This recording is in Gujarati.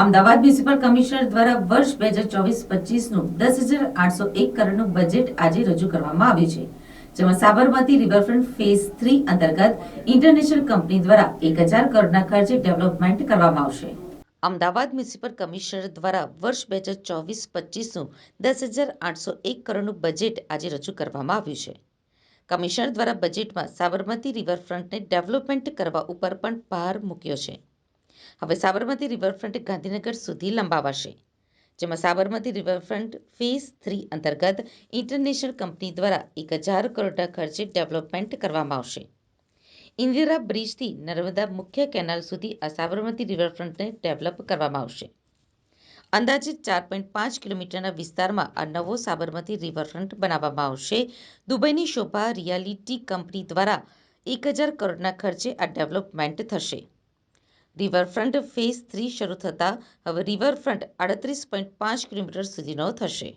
અમદાવાદ મ્યુનિસિપલ કમિશનર દ્વારા વર્ષ બે હજાર ચોવીસ પચીસનું દસ હજાર આઠસો એક કરોડનું બજેટ આજે રજૂ કરવામાં આવ્યું છે. જેમાં સાબરમતી રિવરફ્રન્ટ ફેઝ થ્રી અંતર્ગત ઇન્ટરનેશનલ કંપની દ્વારા એક હજાર કરોડના ખર્ચે ડેવલપમેન્ટ કરવામાં આવશે. અમદાવાદ મ્યુનિસિપલ કમિશનર દ્વારા વર્ષ બે હજાર ચોવીસ પચીસનું દસ હજાર આઠસો એક કરોડનું બજેટ આજે રજૂ કરવામાં આવ્યું છે. કમિશનર દ્વારા બજેટમાં સાબરમતી રિવરફ્રન્ટને ડેવલપમેન્ટ કરવા ઉપર પણ ભાર મૂક્યો છે. હવે સાબરમતી રિવરફ્રન્ટ ગાંધીનગર સુધી લંબાવાશે, જેમાં સાબરમતી રિવરફ્રન્ટ ફેઝ થ્રી અંતર્ગત ઇન્ટરનેશનલ કંપની દ્વારા એક હજાર કરોડના ખર્ચે ડેવલપમેન્ટ કરવામાં આવશે. ઇન્દિરા બ્રિજથી નર્મદા મુખ્ય કેનાલ સુધી આ સાબરમતી રિવરફ્રન્ટને ડેવલપ કરવામાં આવશે. અંદાજિત ચાર પોઈન્ટ પાંચ કિલોમીટરના વિસ્તારમાં આ નવો સાબરમતી રિવરફ્રન્ટ બનાવવામાં આવશે. દુબઈની શોભા રિયાલિટી કંપની દ્વારા એક હજાર કરોડના ખર્ચે આ ડેવલપમેન્ટ થશે. રિવરફ્રન્ટ ફેઝ થ્રી શરૂ થતાં હવે રિવરફ્રન્ટ આડત્રીસ પોઈન્ટ પાંચ કિલોમીટર સુધીનો થશે.